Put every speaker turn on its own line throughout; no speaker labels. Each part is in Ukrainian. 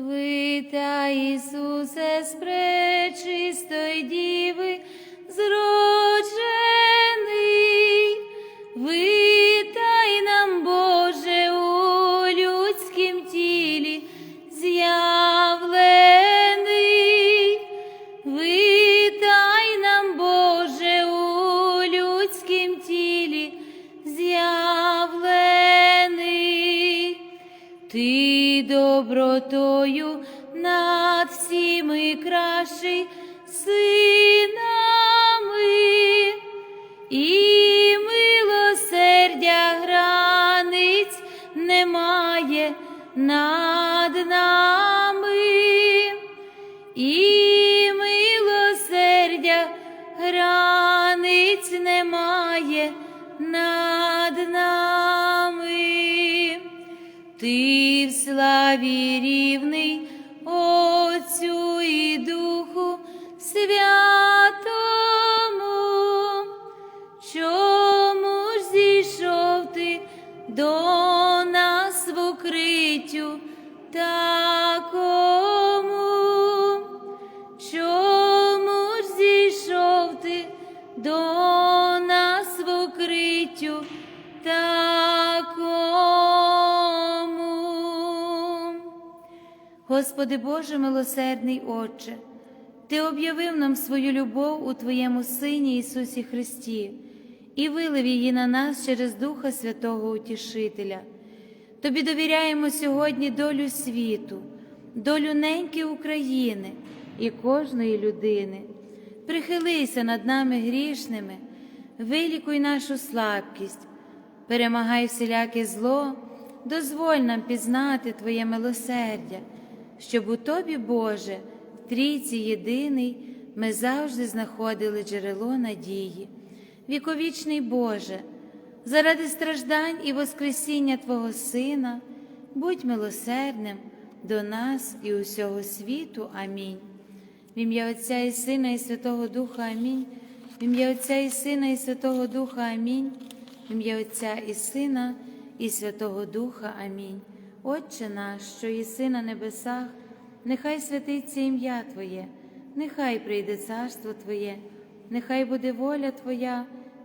Витай, Ісусе, з пречистої діви, зроджений, такому? Чому ж зійшов ти до нас в укриттю такому? Господи Боже милосердний Отче, Ти об'явив нам свою любов у Твоєму Сині Ісусі Христі і вилив її на нас через Духа Святого Утішителя. Тобі довіряємо сьогодні долю світу, долю неньки України і кожної людини. Прихилися над нами грішними, вилікуй нашу слабкість, перемагай всіляке зло, дозволь нам пізнати Твоє милосердя, щоб у Тобі, Боже, в трійці єдиний, ми завжди знаходили джерело надії. Віковічний Боже, заради страждань і Воскресіння Твого Сина, будь милосердним до нас і усього світу. Амінь. В ім'я Отця і Сина, і Святого Духа Амінь. В ім'я Отця і Сина, і Святого Духа Амінь. В ім'я Отця і Сина, і Святого Духа Амінь. Отче наш, що єси на небесах, нехай святиться ім'я Твоє, нехай прийде царство Твоє, нехай буде воля Твоя,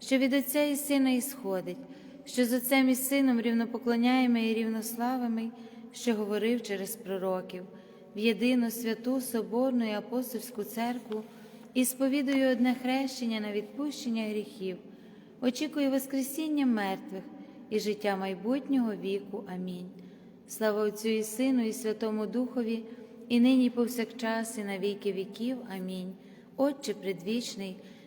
що від Отця і Сина ісходить, що з Отцем і Сином рівнопоклоняємо і рівнославими, що говорив через пророків, в єдину святу Соборну і апостольську церкву і сповідую одне хрещення на відпущення гріхів, очікую Воскресіння мертвих і життя майбутнього віку. Амінь. Слава Отцю і Сину, і Святому Духові, і нині, і повсякчас, і на віки віків. Амінь. Отче предвічний,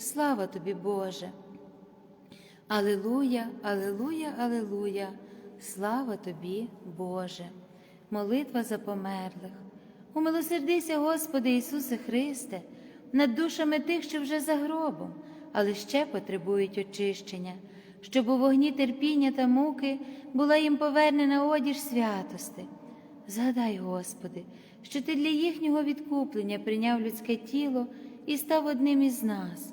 слава тобі, Боже. Алилуя, Алилуя, Алилуя, слава тобі, Боже. Молитва за померлих. Умилосердися, Господи Ісусе Христе, над душами тих, що вже за гробом, але ще потребують очищення, щоб у вогні терпіння та муки була їм повернена одіж святости. Згадай, Господи, що Ти для їхнього відкуплення прийняв людське тіло і став одним із нас.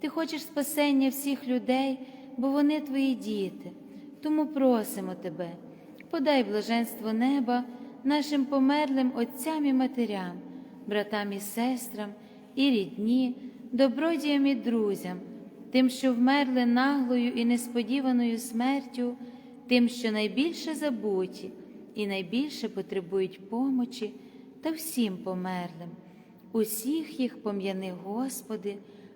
Ти хочеш спасення всіх людей, бо вони Твої діти. Тому просимо Тебе, подай блаженство неба нашим померлим отцям і матерям, братам і сестрам, і рідні, добродіям і друзям, тим, що вмерли наглою і несподіваною смертю, тим, що найбільше забуті і найбільше потребують помочі та всім померлим. Усіх їх пом'яни, Господи.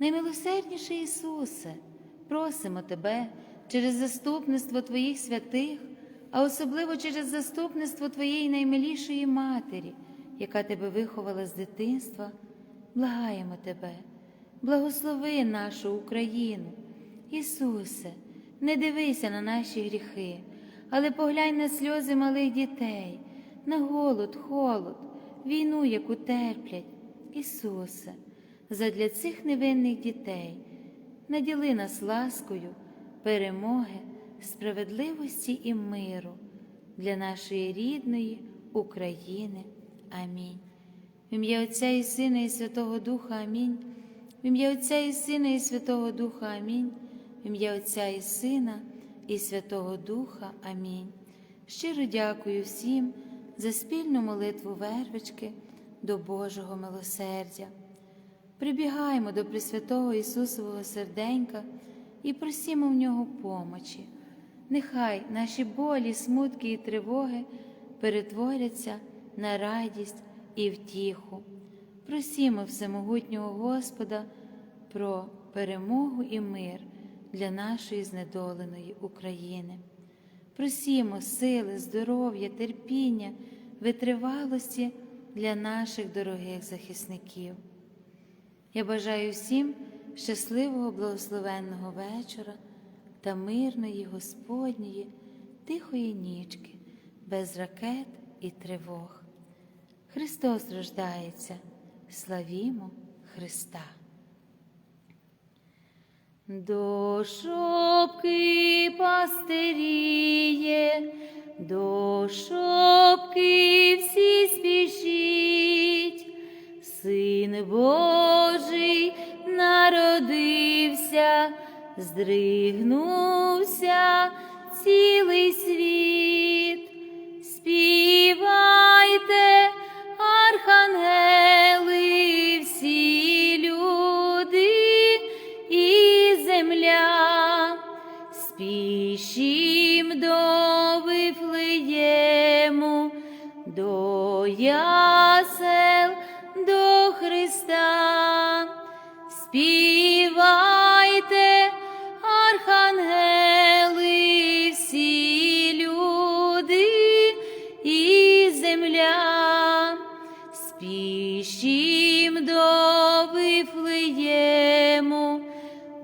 Наймилосердніший Ісусе, просимо Тебе через заступництво Твоїх святих, а особливо через заступництво Твоєї наймилішої Матері, яка Тебе виховала з дитинства, благаємо Тебе, благослови нашу Україну. Ісусе, не дивися на наші гріхи, але поглянь на сльози малих дітей, на голод, холод, війну, яку терплять. Ісусе, задля цих невинних дітей, наділи нас ласкою, перемоги, справедливості і миру для нашої рідної України. Амінь. В ім'я Отця і Сина, і Святого Духа Амінь. В ім'я Отця і Сина, і Святого Духа Амінь. В ім'я Отця і Сина, і Святого Духа. Амінь. Щиро дякую всім за спільну молитву вервички до Божого милосердя. Прибігаємо до Пресвятого Ісусового серденька і просімо в нього помочі. Нехай наші болі, смутки і тривоги перетворяться на радість і втіху. Просімо Всемогутнього Господа про перемогу і мир для нашої знедоленої України. Просімо сили, здоров'я, терпіння, витривалості для наших дорогих захисників. Я бажаю всім щасливого, благословенного вечора та мирної Господньої, тихої нічки, без ракет і тривог. Христос рождається, славімо Христа. До шопки пастиріє, до шопки народився, архангели, всі люди і земля, спішім до Вифлеєму,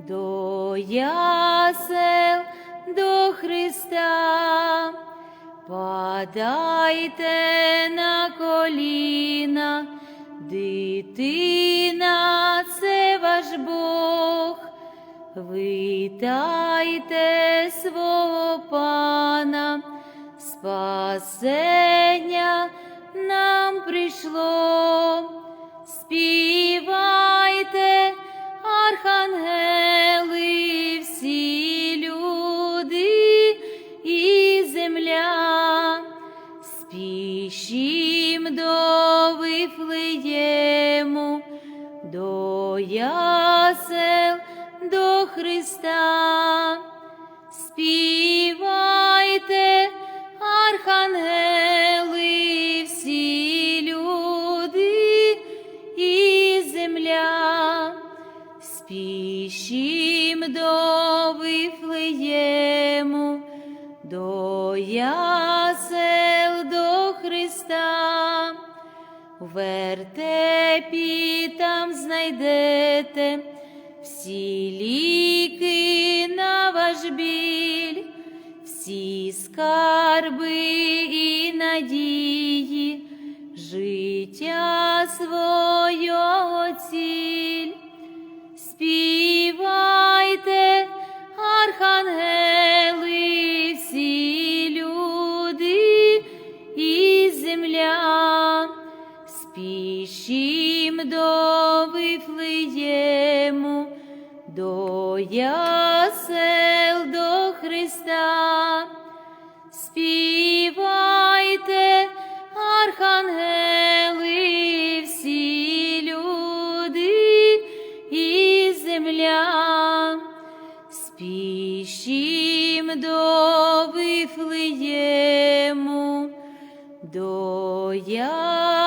до ясел, до Христа, падайте на коліна, дитина це ваш Бог, витайте свого пана, спасення нам прийшло, співайте, архангели, всі люди і земля, спішім до Вифлеєму, Христа, співайте, архангели, всі люди і земля, спішім до Вифлеєму, до ясел, до Христа, вертепі там знайдете всі ліки на ваш біль, всі скарби і надії, життя свого ціль. Співайте, архангели, всі люди і земля, спішім до Вифлеєму, до ясел до Христа, співайте архангели всі люди і земля, спішім до Вифлеєму, до я.